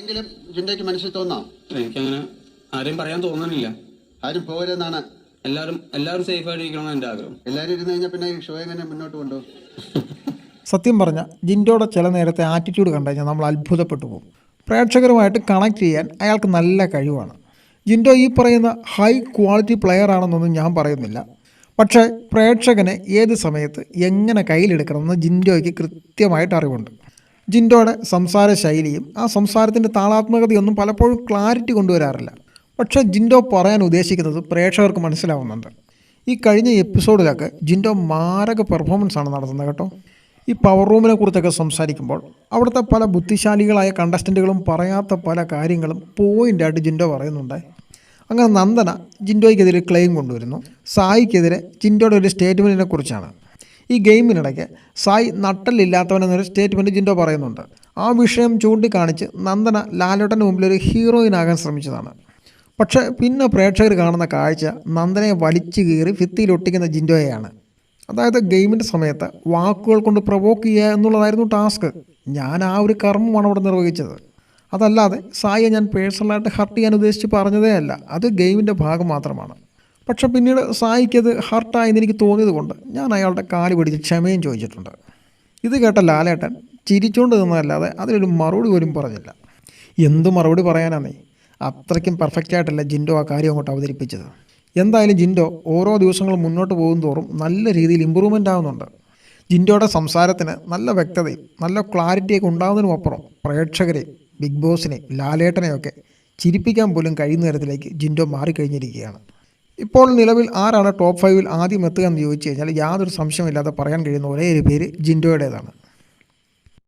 എങ്കിലും ജിൻഡയ്ക്ക് മനസ്സിൽ തോന്നാം. എനിക്കങ്ങനെ ആരെയും പറയാൻ തോന്നുന്നില്ല ആരും പോരെന്നാണ് എല്ലാവരും എല്ലാവരും സേഫ് ആയിട്ട് ഇരിക്കണമെന്ന് എന്റെ ആഗ്രഹം. എല്ലാവരും ഇരുന്ന് കഴിഞ്ഞാൽ പിന്നെ ഈ ഷോ എങ്ങനെ മുന്നോട്ട് കൊണ്ടുപോകും സത്യം പറഞ്ഞ ജിൻഡോയുടെ ചില നേരത്തെ ആറ്റിറ്റ്യൂഡ് കണ്ടു കഴിഞ്ഞാൽ നമ്മൾ അത്ഭുതപ്പെട്ടു പോകും. പ്രേക്ഷകരുമായിട്ട് കണക്ട് ചെയ്യാൻ അയാൾക്ക് നല്ല കഴിവാണ്. ജിൻഡോ ഈ പറയുന്ന ഹൈ ക്വാളിറ്റി പ്ലെയർ ആണെന്നൊന്നും ഞാൻ പറയുന്നില്ല. പക്ഷേ പ്രേക്ഷകനെ ഏത് സമയത്ത് എങ്ങനെ കയ്യിലെടുക്കണമെന്ന് ജിൻഡോയ്ക്ക് കൃത്യമായിട്ട് അറിവുണ്ട്. ജിൻഡോയുടെ സംസാര ശൈലിയും ആ സംസാരത്തിന്റെ താളാത്മകതയൊന്നും പലപ്പോഴും ക്ലാരിറ്റി കൊണ്ടുവരാറില്ല. പക്ഷേ ജിൻഡോ പറയാൻ ഉദ്ദേശിക്കുന്നത് പ്രേക്ഷകർക്ക് മനസ്സിലാവുന്നുണ്ട്. ഈ കഴിഞ്ഞ എപ്പിസോഡിലൊക്കെ ജിൻഡോ മാരക പെർഫോമൻസ് ആണ് നടത്തുന്നത് കേട്ടോ. ഈ പവർ റൂമിനെ കുറിച്ചൊക്കെ സംസാരിക്കുമ്പോൾ അവിടുത്തെ പല ബുദ്ധിശാലികളായ കണ്ടസ്റ്റന്റുകളും പറയാത്ത പല കാര്യങ്ങളും പോയിന്റായിട്ട് ജിൻഡോ പറയുന്നുണ്ട്. അങ്ങനെ നന്ദന ജിൻഡോയ്ക്കെതിരെ ക്ലെയിം കൊണ്ടുവരുന്നു. സായിക്കെതിരെ ജിൻഡോയുടെ ഒരു സ്റ്റേറ്റ്മെന്റിനെ കുറിച്ചാണ്. ഈ ഗെയിമിനിടയ്ക്ക് സായി നട്ടലില്ലാത്തവനെന്നൊരു സ്റ്റേറ്റ്മെന്റ് ജിൻഡോ പറയുന്നുണ്ട്. ആ വിഷയം ചൂണ്ടിക്കാണിച്ച് നന്ദന ലാലോട്ടന്റെ മുമ്പിൽ ഒരു ഹീറോയിനാകാൻ ശ്രമിച്ചതാണ്. പക്ഷേ പിന്നെ പ്രേക്ഷകർ കാണുന്ന കാഴ്ച നന്ദനെ വലിച്ചു കീറി ഭിത്തിയിലൊട്ടിക്കുന്ന ജിൻഡോയെയാണ്. അതായത് ഗെയിമിന്റെ സമയത്ത് വാക്കുകൾ കൊണ്ട് പ്രൊവോക്ക് ചെയ്യുക എന്നുള്ളതായിരുന്നു ടാസ്ക്. ഞാൻ ആ ഒരു കർമ്മമാണ് അവിടെ നിർവഹിച്ചത്. അതല്ലാതെ സായിയെ ഞാൻ പേഴ്സണലായിട്ട് ഹർട്ട് ചെയ്യാൻ ഉദ്ദേശിച്ച് പറഞ്ഞതേ അല്ല അത് ഗെയിമിന്റെ ഭാഗം മാത്രമാണ്. പക്ഷെ പിന്നീട് സായിക്കത് ഹർട്ടായെന്ന് എനിക്ക് തോന്നിയത് കൊണ്ട് ഞാൻ അയാളുടെ കാൽ പിടിച്ച് ക്ഷമയും ചോദിച്ചിട്ടുണ്ട്. ഇത് കേട്ട ലാലേട്ടൻ ചിരിച്ചുകൊണ്ട് നിന്നതല്ലാതെ അതിലൊരു മറുപടി പോലും പറഞ്ഞില്ല. എന്ത് മറുപടി പറയാനാന്നേ? അത്രയ്ക്കും പെർഫെക്റ്റ് ആയിട്ടല്ല ജിൻഡോ ആ കാര്യം അങ്ങോട്ട് അവതരിപ്പിച്ചത്. എന്തായാലും ജിൻഡോ ഓരോ ദിവസങ്ങൾ മുന്നോട്ട് പോകും തോറും നല്ല രീതിയിൽ ഇമ്പ്രൂവ്മെന്റ് ആവുന്നുണ്ട്. ജിൻഡോയുടെ സംസാരത്തിന് നല്ല വ്യക്തതയും നല്ല ക്ലാരിറ്റിയൊക്കെ ഉണ്ടാകുന്നതിനും അപ്പുറം പ്രേക്ഷകരെ ബിഗ് ബോസിനെയും ലാലേട്ടനെയൊക്കെ ചിരിപ്പിക്കാൻ പോലും കഴിയുന്ന തരത്തിലേക്ക് ജിൻഡോ മാറിക്കഴിഞ്ഞിരിക്കുകയാണ്. ഇപ്പോൾ നിലവിൽ ആരാണ് ടോപ്പ് ഫൈവിൽ ആദ്യം എത്തുക എന്ന് ചോദിച്ചു കഴിഞ്ഞാൽ യാതൊരു സംശയമില്ലാതെ പറയാൻ കഴിയുന്ന ഒരേ ഒരു പേര് ജിൻഡോയുടേതാണ്.